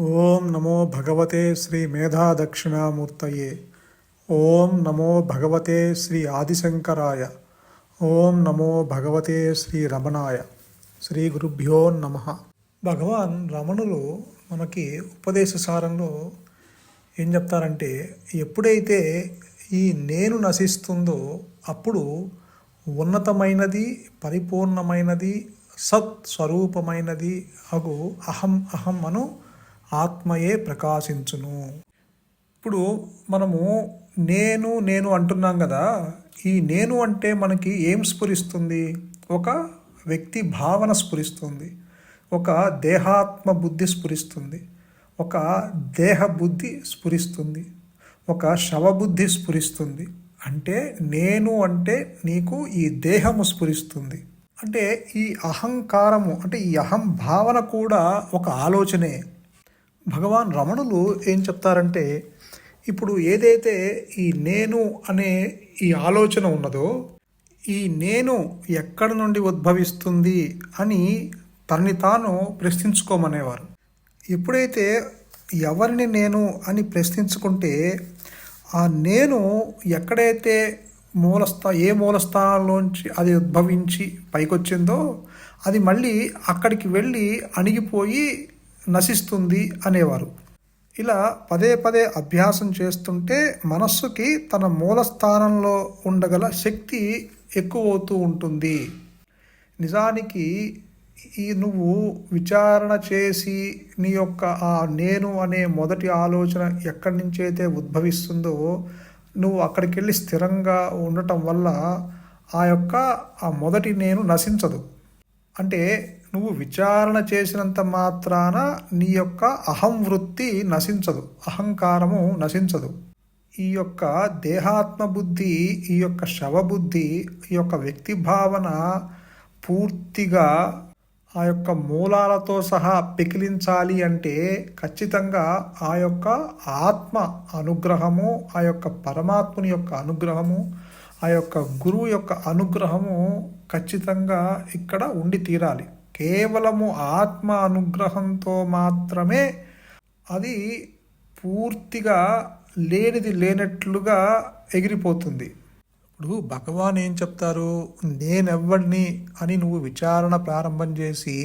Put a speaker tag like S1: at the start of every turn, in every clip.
S1: ఓం నమో భగవతే శ్రీ మేధా దక్షిణామూర్తయే ఓం నమో భగవతే శ్రీ ఆదిశంకరాయ. ఓం నమో భగవతే శ్రీ రమణాయ. శ్రీ గురుభ్యో నమ. భగవాన్ రమణులు మనకి ఉపదేశ సారంలో ఏం చెప్తారంటే ఎప్పుడైతే ఈ నేను నశిస్తుందో అప్పుడు ఉన్నతమైనది పరిపూర్ణమైనది సత్ స్వరూపమైనది అగు అహం అహం అను ఆత్మయే ప్రకాశించును. ఇప్పుడు మనము నేను నేను అంటున్నాం కదా ఈ నేను అంటే మనకి ఏం స్ఫురిస్తుంది? ఒక వ్యక్తి భావన స్ఫురిస్తుంది ఒక దేహాత్మ బుద్ధి స్ఫురిస్తుంది ఒక దేహ బుద్ధి స్ఫురిస్తుంది ఒక శవబుద్ధి స్ఫురిస్తుంది. అంటే నేను అంటే నీకు ఈ దేహము స్ఫురిస్తుంది. అంటే ఈ అహంకారము అంటే ఈ అహం భావన కూడా ఒక ఆలోచనే. భగవాన్ రమణులు ఏం చెప్తారంటే ఇప్పుడు ఏదైతే ఈ నేను అనే ఈ ఆలోచన ఉన్నదో ఈ నేను ఎక్కడి నుండి ఉద్భవిస్తుంది అని తనని తాను ప్రశ్నించుకోమనేవారు. ఎప్పుడైతే ఎవరిని నేను అని ప్రశ్నించుకుంటే ఆ నేను ఎక్కడైతే మూలస్థా ఏ మూలస్థానంలోంచి అది ఉద్భవించి పైకొచ్చిందో అది మళ్ళీ అక్కడికి వెళ్ళి అణిగిపోయి నశిస్తుంది అనేవారు. ఇలా పదే పదే అభ్యాసం చేస్తుంటే మనస్సుకి తన మూల స్థానంలో ఉండగల శక్తి ఎక్కువ అవుతూ ఉంటుంది. నిజానికి ఈ నువ్వు విచారణ చేసి నీ యొక్క ఆ నేను అనే మొదటి ఆలోచన ఎక్కడి నుంచి అయితే ఉద్భవిస్తుందో నువ్వు అక్కడికి వెళ్ళి స్థిరంగా ఉండటం వల్ల ఆ యొక్క ఆ మొదటి నేను నశించదు. అంటే నువ్వు విచారణ చేసినంత మాత్రాన నీ యొక్క అహం వృత్తి నశించదు. అహంకారము నశించదు. ఈ యొక్క దేహాత్మ బుద్ధి ఈ యొక్క శవబుద్ధి ఈ యొక్క వ్యక్తి భావన పూర్తిగా ఆ యొక్క మూలాలతో సహా పెకిలించాలి అంటే ఖచ్చితంగా ఆ యొక్క ఆత్మ అనుగ్రహము ఆ యొక్క పరమాత్ముని యొక్క అనుగ్రహము ఆ యొక్క గురువు యొక్క అనుగ్రహము ఖచ్చితంగా ఇక్కడ ఉండి తీరాలి. కేవలము ఆత్మ అనుగ్రహంతో మాత్రమే అది పూర్తిగా లేనిది లేనట్లుగా ఎగిరిపోతుంది. ఇప్పుడు భగవాన్ ఏం చెప్తారు? నేనెవ్వడిని అని నువ్వు విచారణ ప్రారంభం చేసి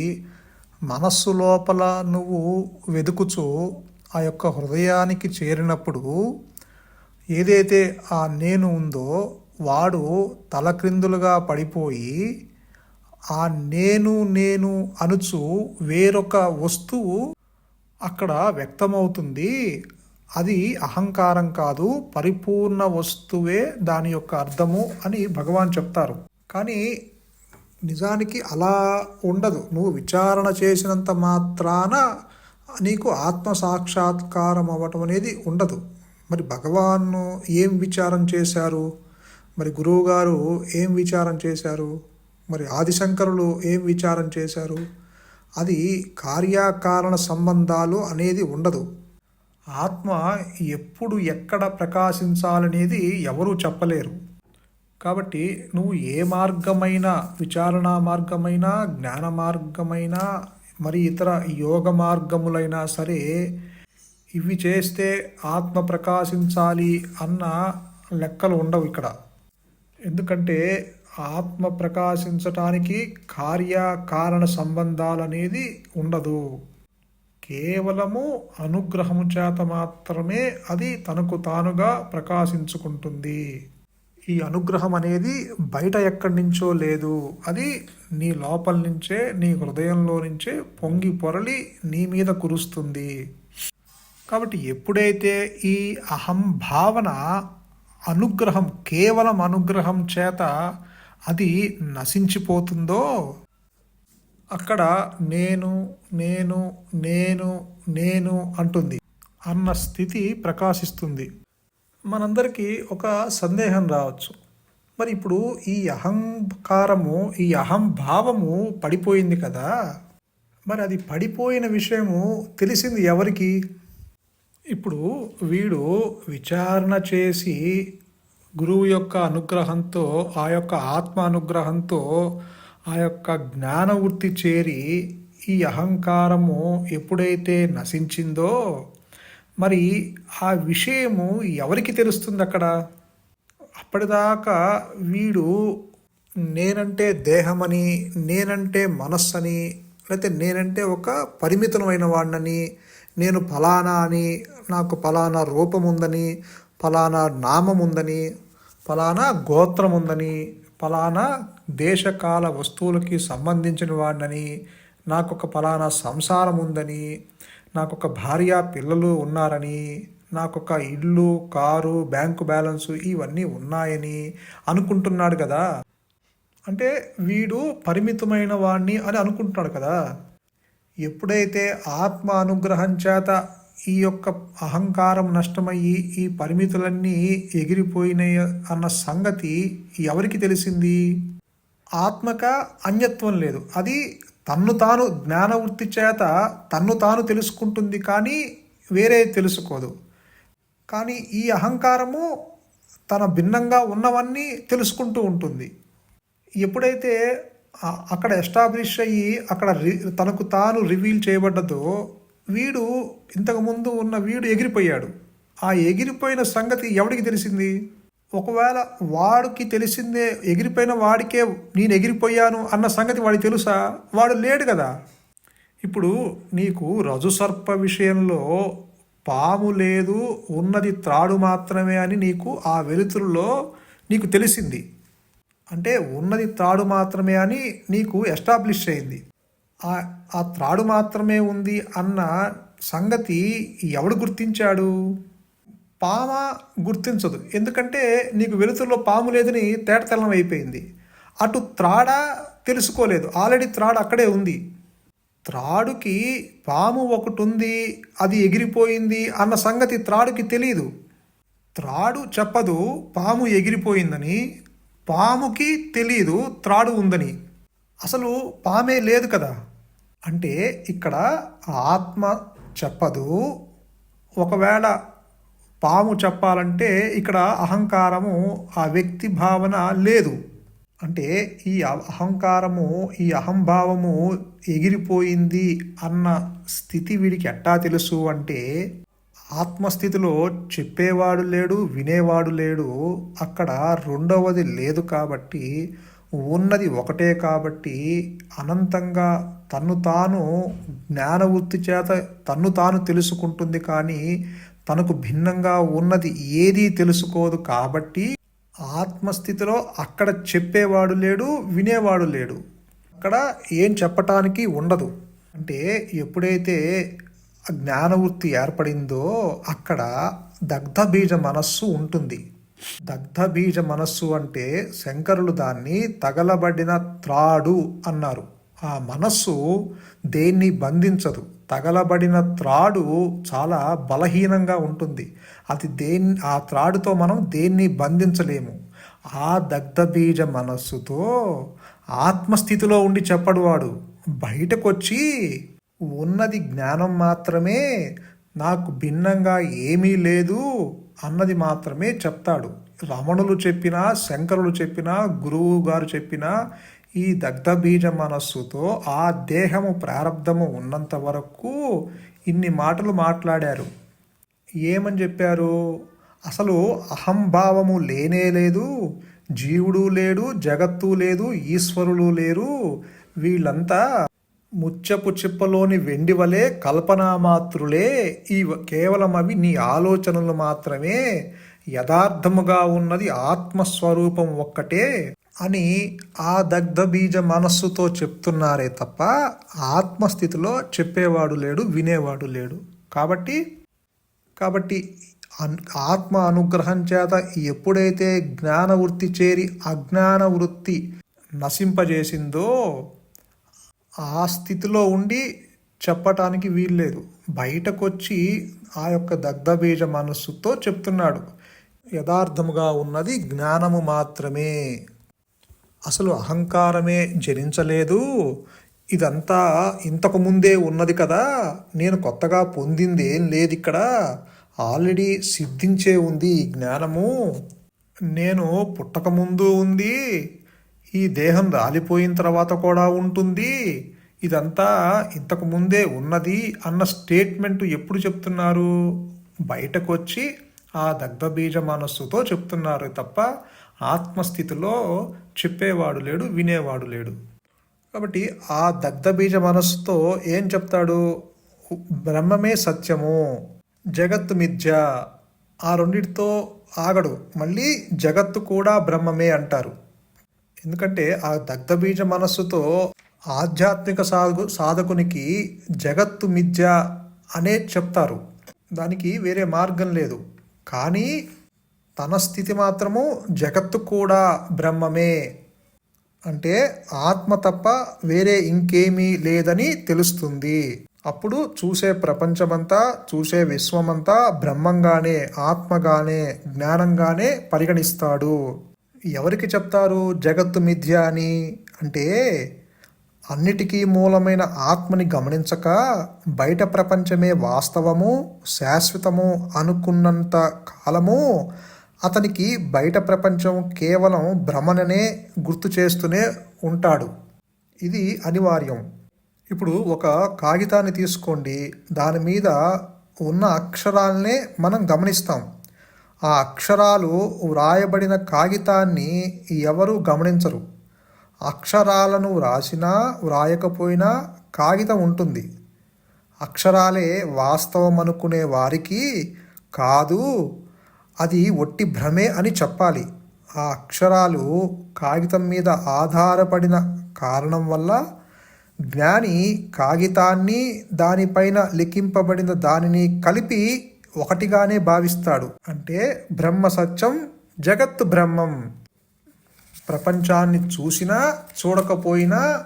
S1: మనస్సు లోపల నువ్వు వెతుకుచు ఆ యొక్క హృదయానికి చేరినప్పుడు ఏదైతే ఆ నేను ఉందో వాడు తలక్రిందులుగా పడిపోయి ఆ నేను నేను అనుచు వేరొక వస్తువు అక్కడ వ్యక్తమవుతుంది. అది అహంకారం కాదు పరిపూర్ణ వస్తువే దాని యొక్క అర్థము అని భగవాన్ చెప్తారు. కానీ నిజానికి అలా ఉండదు. నువ్వు విచారణ చేసినంత మాత్రాన నీకు ఆత్మ సాక్షాత్కారం అవ్వటం అనేది ఉండదు. మరి భగవాన్ ఏం విచారం చేశారు? మరి గురువుగారు ఏం విచారం చేశారు? మరి ఆదిశంకరులు ఏం విచారం చేశారు? అది కార్యకారణ సంబంధాలు అనేది ఉండదు. ఆత్మ ఎప్పుడు ఎక్కడ ప్రకాశించాలనేది ఎవరూ చెప్పలేరు. కాబట్టి నువ్వు ఏ మార్గమైన విచారణ మార్గమైనా జ్ఞాన మార్గమైనా మరి ఇతర యోగ మార్గములైనా సరే ఇవి చేస్తే ఆత్మ ప్రకాశించాలి అన్న లెక్కలు ఉండవు ఇక్కడ. ఎందుకంటే ఆత్మ ప్రకాశించటానికి కార్యకారణ సంబంధాలు అనేది ఉండదు. కేవలము అనుగ్రహము చేత మాత్రమే అది తనకు తానుగా ప్రకాశించుకుంటుంది. ఈ అనుగ్రహం అనేది బయట ఎక్కడి నుంచో లేదు. అది నీ లోపల నుంచే నీ హృదయంలో నుంచే పొంగి పొరలి నీ మీద కురుస్తుంది. కాబట్టి ఎప్పుడైతే ఈ అహం భావన అనుగ్రహం కేవలం అనుగ్రహం చేత అది నశించిపోతుందో? అక్కడ నేను నేను నేను నేను అంటుంది. అన్న స్థితి ప్రకాశిస్తుంది. మనందరికీ ఒక సందేహం రావచ్చు. మరి ఇప్పుడు ఈ అహంకారము ఈ అహంభావము పడిపోయింది కదా? మరి అది పడిపోయిన విషయము తెలిసింది ఎవరికి? ఇప్పుడు వీడు విచారణ చేసి గురువు యొక్క అనుగ్రహంతో ఆ యొక్క ఆత్మ అనుగ్రహంతో ఆ యొక్క జ్ఞానవృత్తి చేరి ఈ అహంకారము ఎప్పుడైతే నశించిందో మరి ఆ విషయము ఎవరికి తెలుస్తుంది అక్కడ? అప్పటిదాకా వీడు నేనంటే దేహమని నేనంటే మనస్సని లేకపోతే నేనంటే ఒక పరిమితమైన వాడినని నేను ఫలానా అని నాకు ఫలానా రూపం ఉందని ఫలానా నామం ఉందని ఫలానా గోత్రం ఉందని ఫలానా దేశకాల వస్తువులకి సంబంధించిన వాడినని నాకు ఒక ఫలానా సంసారం ఉందని నాకు ఒక భార్య పిల్లలు ఉన్నారని నాకు ఒక ఇల్లు కారు బ్యాంకు బ్యాలెన్సు ఇవన్నీ ఉన్నాయని అనుకుంటున్నాడు కదా? అంటే వీడు పరిమితమైన వాడిని అని అనుకుంటున్నాడు కదా? ఎప్పుడైతే ఆత్మ అనుగ్రహం చేత ఈ యొక్క అహంకారం నష్టమయ్యి ఈ పరిమితులన్నీ ఎగిరిపోయినాయి అన్న సంగతి ఎవరికి తెలిసింది? ఆత్మక అన్యత్వం లేదు. అది తన్ను తాను జ్ఞానవృత్తి చేత తన్ను తాను తెలుసుకుంటుంది కానీ వేరే తెలుసుకోదు. కానీ ఈ అహంకారము తన భిన్నంగా ఉన్నవన్నీ తెలుసుకుంటూ ఉంటుంది. ఎప్పుడైతే అక్కడ ఎస్టాబ్లిష్ అయ్యి అక్కడ రి- తనకు తాను రివీల్ చేయబడ్డదో వీడు ఇంతకుముందు ఉన్న వీడు ఎగిరిపోయాడు. ఆ ఎగిరిపోయిన సంగతి ఎవడికి తెలిసింది? ఒకవేళ వాడికి తెలిసిందే ఎగిరిపోయిన వాడికే నేను ఎగిరిపోయాను అన్న సంగతి వాడికి తెలుసా? వాడు లేడు కదా. ఇప్పుడు నీకు రజుసర్ప విషయంలో పాము లేదు ఉన్నది త్రాడు మాత్రమే అని నీకు ఆ వెలుతురులో నీకు తెలిసింది. అంటే ఉన్నది త్రాడు మాత్రమే అని నీకు ఎస్టాబ్లిష్ అయింది. ఆ త్రాడు మాత్రమే ఉంది అన్న సంగతి ఎవడు గుర్తించాడు? పామ గుర్తించదు. ఎందుకంటే నీకు వెలుతురులో పాము లేదని తేటతెల్లం అయిపోయింది. అటు త్రాడ తెలుసుకోలేదు. ఆల్రెడీ త్రాడు అక్కడే ఉంది. త్రాడుకి పాము ఒకటి ఉంది అది ఎగిరిపోయింది అన్న సంగతి త్రాడుకి తెలియదు త్రాడు చెప్పదు పాము ఎగిరిపోయిందని. పాముకి తెలియదు త్రాడు ఉందని. అసలు పామే లేదు కదా. అంటే ఇక్కడ ఆత్మ చెప్పదు. ఒకవేళ పాము చెప్పాలంటే ఇక్కడ అహంకారము ఆ వ్యక్తి భావన లేదు. అంటే ఈ అహంకారము ఈ అహంభావము ఎగిరిపోయింది అన్న స్థితి వీడికి ఎట్టా తెలుసు అంటే ఆత్మస్థితిలో చెప్పేవాడు లేడు వినేవాడు లేడు. అక్కడ రెండవది లేదు కాబట్టి ఉన్నది ఒకటే కాబట్టి అనంతంగా తన్ను తాను జ్ఞానవృత్తి చేత తన్ను తాను తెలుసుకుంటుంది కానీ తనకు భిన్నంగా ఉన్నది ఏదీ తెలుసుకోదు కాబట్టి ఆత్మస్థితిలో అక్కడ చెప్పేవాడు లేడు వినేవాడు లేడు. అక్కడ ఏం చెప్పటానికి ఉండదు. అంటే ఎప్పుడైతే జ్ఞానవృత్తి ఏర్పడిందో అక్కడ దగ్ధ బీజ మనస్సు ఉంటుంది. దగ్ధ బీజ మనస్సు అంటే శంకరులు దాన్ని తగలబడిన త్రాడు అన్నారు. ఆ మనస్సు దేన్ని బంధించదు? తగలబడిన త్రాడు చాలా బలహీనంగా ఉంటుంది. అది దేన్ని ఆ త్రాడుతో మనం దేన్ని బంధించలేము? ఆ దగ్ధ బీజ మనస్సుతో ఆత్మస్థితిలో ఉండి చెప్పడు వాడు. బయటకొచ్చి ఉన్నది జ్ఞానం మాత్రమే నాకు భిన్నంగా ఏమీ లేదు. అన్నది మాత్రమే చెప్తాడు. రమణులు చెప్పినా శంకరులు చెప్పినా గురువు గారు చెప్పినా ఈ దగ్ధ బీజ మనస్సుతో ఆ దేహము ప్రారంధము ఉన్నంత వరకు ఇన్ని మాటలు మాట్లాడారు. ఏమని చెప్పారు? అసలు అహంభావము లేనే లేదు. జీవుడు లేడు జగత్తు లేదు ఈశ్వరులు లేరు. వీళ్ళంతా ముచ్చపు చిప్పలోని వెండి వలె కల్పనామాత్రులే ఈ కేవలం అవి నీ ఆలోచనలు మాత్రమే. యథార్థముగా ఉన్నది ఆత్మస్వరూపం ఒక్కటే అని ఆ దగ్ధ బీజ మనస్సుతో చెప్తున్నారే తప్ప ఆత్మస్థితిలో చెప్పేవాడు లేడు వినేవాడు లేడు. కాబట్టి కాబట్టి అన్- ఆత్మ అనుగ్రహం చేత ఎప్పుడైతే జ్ఞాన వృత్తి చేరి అజ్ఞాన వృత్తి నశింపజేసిందో ఆ స్థితిలో ఉండి చెప్పటానికి వీల్లేదు. బయటకొచ్చి ఆ యొక్క దగ్ధబీజ మనస్సుతో చెప్తున్నాడు. యథార్థముగా ఉన్నది జ్ఞానము మాత్రమే. అసలు అహంకారమే జనించలేదు. ఇదంతా ఇంతకు ముందే ఉన్నది కదా. నేను కొత్తగా పొందింది ఏం లేదు ఇక్కడ ఆల్రెడీ సిద్ధించే ఉంది ఈ జ్ఞానము. నేను పుట్టకముందు ఉంది. ఈ దేహం రాలిపోయిన తర్వాత కూడా ఉంటుంది. ఇదంతా ఇంతకు ముందే ఉన్నది అన్న స్టేట్మెంట్ ఎప్పుడు చెప్తున్నారు? బయటకు వచ్చి ఆ దగ్ధబీజ మనస్సుతో చెప్తున్నారు తప్ప ఆత్మస్థితిలో చెప్పేవాడు లేడు వినేవాడు లేడు. కాబట్టి ఆ దగ్ధబీజ మనస్సుతో ఏం చెప్తాడు? బ్రహ్మమే సత్యము జగత్తు మిథ్య. ఆ రెండిటితో ఆగడు. మళ్ళీ జగత్తు కూడా బ్రహ్మమే అంటారు. ఎందుకంటే ఆ దగ్ధబీజ మనస్సుతో ఆధ్యాత్మిక సాధకు సాధకునికి జగత్తు మిథ్య అనే చెప్తారు. దానికి వేరే మార్గం లేదు. కానీ తన స్థితి మాత్రము జగత్తు కూడా బ్రహ్మమే. అంటే ఆత్మ తప్ప వేరే ఇంకేమీ లేదని తెలుస్తుంది. అప్పుడు చూసే ప్రపంచమంతా చూసే విశ్వమంతా బ్రహ్మంగానే ఆత్మగానే జ్ఞానంగానే పరిగణిస్తాడు. ఎవరికి చెప్తారు జగత్తు మిథ్య అని? అంటే అన్నిటికీ మూలమైన ఆత్మని గమనించక బయట ప్రపంచమే వాస్తవము శాశ్వతము అనుకున్నంత కాలము అతనికి బయట ప్రపంచం కేవలం భ్రమణనే గుర్తు చేస్తూనే ఉంటాడు. ఇది అనివార్యం. ఇప్పుడు ఒక కాగితాన్ని తీసుకోండి. దాని మీద ఉన్న అక్షరాలనే మనం గమనిస్తాం. ఆ అక్షరాలు వ్రాయబడిన కాగితాన్ని ఎవరు గమనించరు. అక్షరాలను వ్రాసినా వ్రాయకపోయినా కాగితం ఉంటుంది. అక్షరాలే వాస్తవం అనుకునే వారికి కాదు అది ఒట్టి భ్రమే అని చెప్పాలి. ఆ అక్షరాలు కాగితం మీద ఆధారపడిన కారణం వల్ల జ్ఞాని కాగితాన్ని దానిపైన లిఖింపబడిన దానిని కలిపి ఒకటిగానే భావిస్తాడు. అంటే బ్రహ్మ సత్యం జగత్ బ్రహ్మం. ప్రపంచాన్ని చూసినా చూడకపోయినా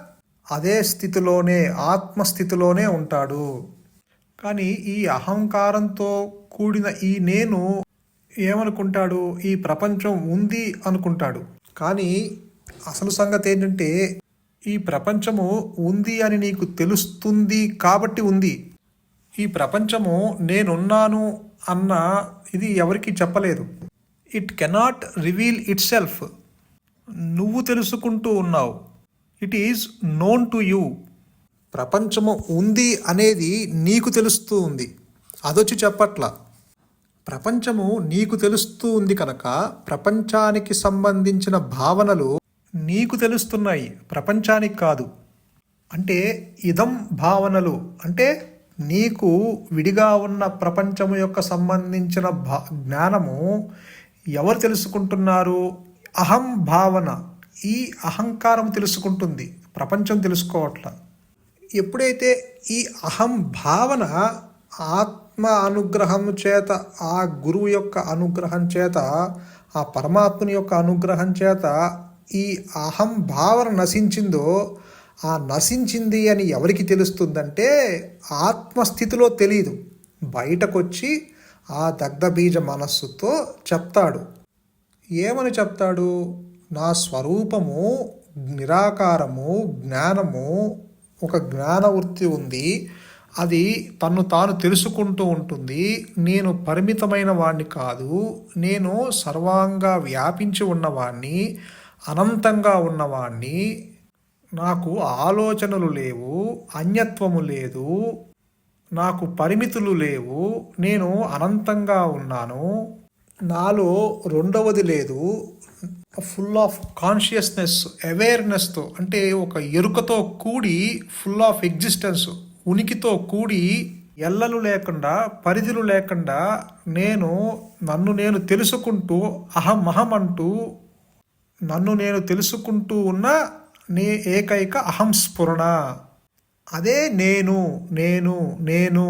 S1: అదే స్థితిలోనే ఆత్మస్థితిలోనే ఉంటాడు. కానీ ఈ అహంకారంతో కూడిన ఈ నేను ఏమనుకుంటాడు? ఈ ప్రపంచం ఉంది అనుకుంటాడు. కానీ అసలు సంగతి ఏంటంటే ఈ ప్రపంచము ఉంది అని నీకు తెలుస్తుంది కాబట్టి ఉంది. ఈ ప్రపంచము నేనున్నాను అన్న ఇది ఎవరికి చెప్పలేదు. It cannot reveal itself నువ్వు తెలుసుకుంటూ ఉన్నావు. It is known to you ప్రపంచము ఉంది అనేది నీకు తెలుస్తూ ఉంది. అదొచ్చి చెప్పట్ల. ప్రపంచము నీకు తెలుస్తూ ఉంది కనుక ప్రపంచానికి సంబంధించిన భావనలు నీకు తెలుస్తున్నాయి. ప్రపంచానికి కాదు. అంటే ఇదం భావనలు. అంటే నీకు విడిగా ఉన్న ప్రపంచము యొక్క సంబంధించిన భా జ్ఞానము ఎవరు తెలుసుకుంటున్నారు? అహం భావన. ఈ అహంకారం తెలుసుకుంటుంది. ప్రపంచం తెలుసుకోవట్ల. ఎప్పుడైతే ఈ అహం భావన ఆత్మ అనుగ్రహం చేత ఆ గురువు యొక్క అనుగ్రహం చేత ఆ పరమాత్మని యొక్క అనుగ్రహం చేత ఈ అహం భావన నశించిందో ఆ నశించింది అని ఎవరికి తెలుస్తుందంటే ఆత్మస్థితిలో తెలియదు బయటకొచ్చి ఆ దగ్ధబీజ మనస్సుతో చెప్తాడు. ఏమని చెప్తాడు? నా స్వరూపము నిరాకారము జ్ఞానము ఒక జ్ఞానవృత్తి ఉంది. అది తను తాను తెలుసుకుంటూ ఉంటుంది. నేను పరిమితమైన వాణ్ణి కాదు. నేను సర్వాంగా వ్యాపించి ఉన్నవాణ్ణి అనంతంగా ఉన్నవాణ్ణి నాకు ఆలోచనలు లేవు అన్యత్వము లేదు నాకు పరిమితులు లేవు నేను అనంతంగా ఉన్నాను నాలో రెండవది లేదు ఫుల్ ఆఫ్ కాన్షియస్నెస్ అవేర్నెస్తో అంటే ఒక ఎరుకతో కూడి ఫుల్ ఆఫ్ ఎగ్జిస్టెన్స్ ఉనికితో కూడి ఎల్లలు లేకుండా పరిధులు లేకుండా నేను నన్ను నేను తెలుసుకుంటూ అహం అహం అంటూ నన్ను నేను తెలుసుకుంటూ ఉన్న నే ఏకైక అహం స్ఫురణ. అదే నేను నేను నేను.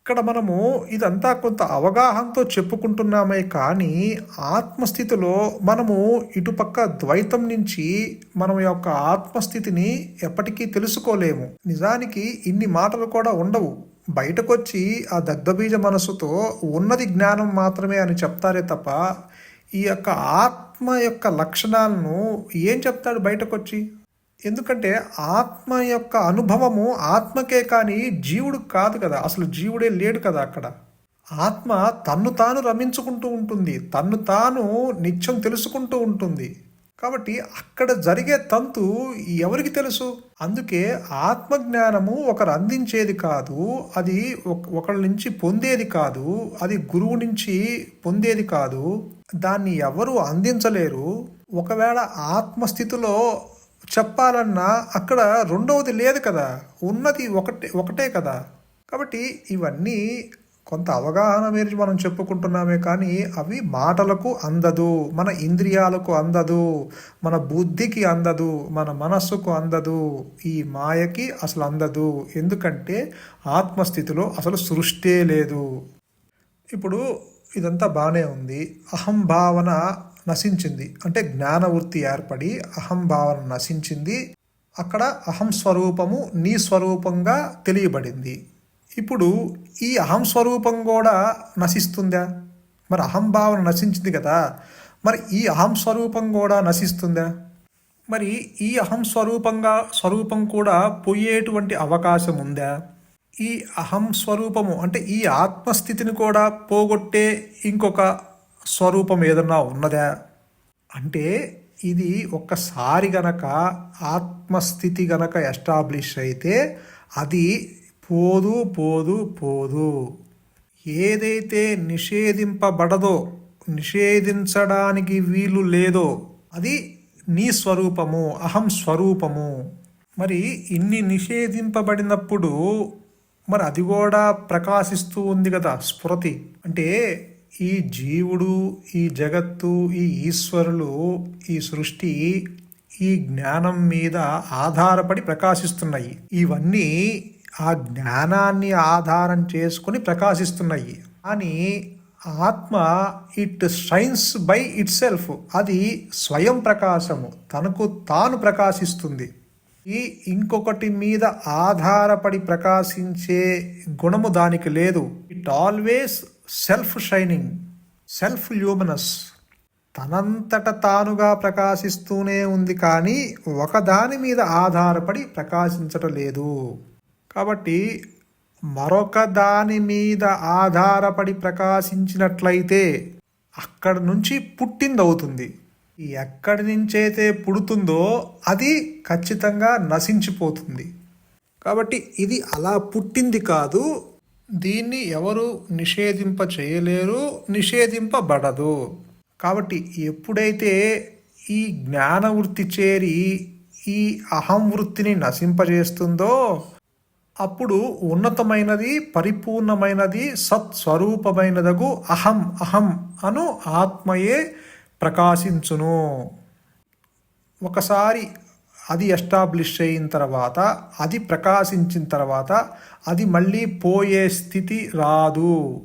S1: ఇక్కడ మనము ఇదంతా కొంత అవగాహనతో చెప్పుకుంటున్నామే కానీ ఆత్మస్థితిలో మనము ఇటుపక్క ద్వైతం నుంచి మనం యొక్క ఆత్మస్థితిని ఎప్పటికీ తెలుసుకోలేము. నిజానికి ఇన్ని మాటలు కూడా ఉండవు. బయటకొచ్చి ఆ దగ్ధబీజ మనసుతో ఉన్నది జ్ఞానం మాత్రమే అని చెప్తారే తప్ప ఈ యొక్క ఆత్మ ఆత్మ యొక్క లక్షణాలను ఏం చెప్తాడు బయటకొచ్చి? ఎందుకంటే ఆత్మ యొక్క అనుభవము ఆత్మకే కానీ జీవుడు కాదు కదా. అసలు జీవుడే లేడు కదా అక్కడ. ఆత్మ తన్ను తాను రమించుకుంటూ ఉంటుంది. తన్ను తాను నిత్యం తెలుసుకుంటూ ఉంటుంది. కాబట్టి అక్కడ జరిగే తంతు ఎవరికి తెలుసు? అందుకే ఆత్మజ్ఞానము ఒకరు అందించేది కాదు. అది ఒక- ఒకళ్ళ నుంచి పొందేది కాదు. అది గురువు నుంచి పొందేది కాదు. దాన్ని ఎవరు అందించలేరు. ఒకవేళ ఆత్మస్థితిలో చెప్పాలన్నా అక్కడ రెండవది లేదు కదా. ఉన్నది ఒకటే ఒకటే కదా. కాబట్టి ఇవన్నీ కొంత అవగాహన మీరు మనం చెప్పుకుంటున్నామే కానీ అవి మాటలకు అందదు మన ఇంద్రియాలకు అందదు మన బుద్ధికి అందదు మన మనస్సుకు అందదు. ఈ మాయకి అసలు అందదు. ఎందుకంటే ఆత్మస్థితిలో అసలు సృష్టే లేదు. ఇప్పుడు ఇదంతా బాగానే ఉంది. అహం భావన నశించింది. అంటే జ్ఞానవృత్తి ఏర్పడి అహం భావన నశించింది. అక్కడ అహం స్వరూపము నీ స్వరూపంగా తెలియబడింది. ఇప్పుడు ఈ అహం స్వరూపం కూడా నశిస్తుందా? మరి అహం భావన నశించింది కదా. మరి ఈ అహం స్వరూపం కూడా నశిస్తుందా? మరి ఈ అహం స్వరూపంగా స్వరూపం కూడా పోయేటువంటి అవకాశం ఉందా? ఈ అహం స్వరూపము అంటే ఈ ఆత్మస్థితిని కూడా పోగొట్టే ఇంకొక స్వరూపం ఏదన్నా ఉన్నదా? అంటే ఇది ఒక్కసారి గనక ఆత్మస్థితి గనక ఎస్టాబ్లిష్ అయితే అది పోదు పోదు పోదు. ఏదైతే నిషేధింపబడదో నిషేధించడానికి వీలు లేదో అది నీ స్వరూపము అహం స్వరూపము. మరి ఇన్ని నిషేధింపబడినప్పుడు మరి అది కూడా ప్రకాశిస్తూ ఉంది కదా స్ఫురతి. అంటే ఈ జీవుడు ఈ జగత్తు ఈ ఈశ్వరులు ఈ సృష్టి ఈ జ్ఞానం మీద ఆధారపడి ప్రకాశిస్తున్నాయి. ఇవన్నీ ఆ జ్ఞానాన్ని ఆధారం చేసుకుని ప్రకాశిస్తున్నాయి. కానీ ఆత్మ it shines by itself అది స్వయం ప్రకాశము. తనకు తాను ప్రకాశిస్తుంది. ఈ ఇంకొకటి మీద ఆధారపడి ప్రకాశించే గుణము దానికి లేదు. It always self shining self luminous తనంతట తానుగా ప్రకాశిస్తూనే ఉంది కానీ ఒకదాని మీద ఆధారపడి ప్రకాశించటం లేదు. కాబట్టి మరొక దాని మీద ఆధారపడి ప్రకాశించినట్లయితే అక్కడ నుంచి పుట్టింది అవుతుంది ఎక్కడి నుంచైతే పుడుతుందో అది ఖచ్చితంగా నశించిపోతుంది. కాబట్టి ఇది అలా పుట్టింది కాదు. దీన్ని ఎవరు నిషేధింప చేయలేరు నిషేధింపబడదు. కాబట్టి ఎప్పుడైతే ఈ జ్ఞాన వృత్తి చేరి ఈ అహం వృత్తిని నశింపజేస్తుందో అప్పుడు ఉన్నతమైనది పరిపూర్ణమైనది సత్స్వరూపమైనదగు అహం అహం అను ఆత్మయే ప్రకాశించును. ఒకసారి అది ఎస్టాబ్లిష్ అయిన తర్వాత అది ప్రకాశించిన తర్వాత అది మళ్ళీ పోయే స్థితి రాదు.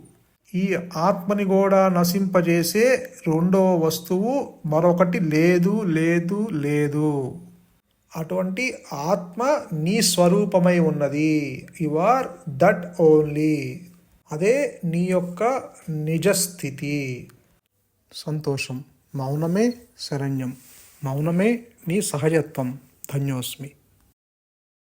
S1: ఈ ఆత్మని కూడా నశింపజేసే రెండవ వస్తువు మరొకటి లేదు లేదు లేదు. అటువంటి ఆత్మ నీ స్వరూపమై ఉన్నది. యు ఆర్ దట్ ఓన్లీ అదే నీ యొక్క నిజస్థితి. సంతోషం. మౌనమే శరణ్యం. మౌనమే నీ సహజత్వం. ధన్యోస్మి.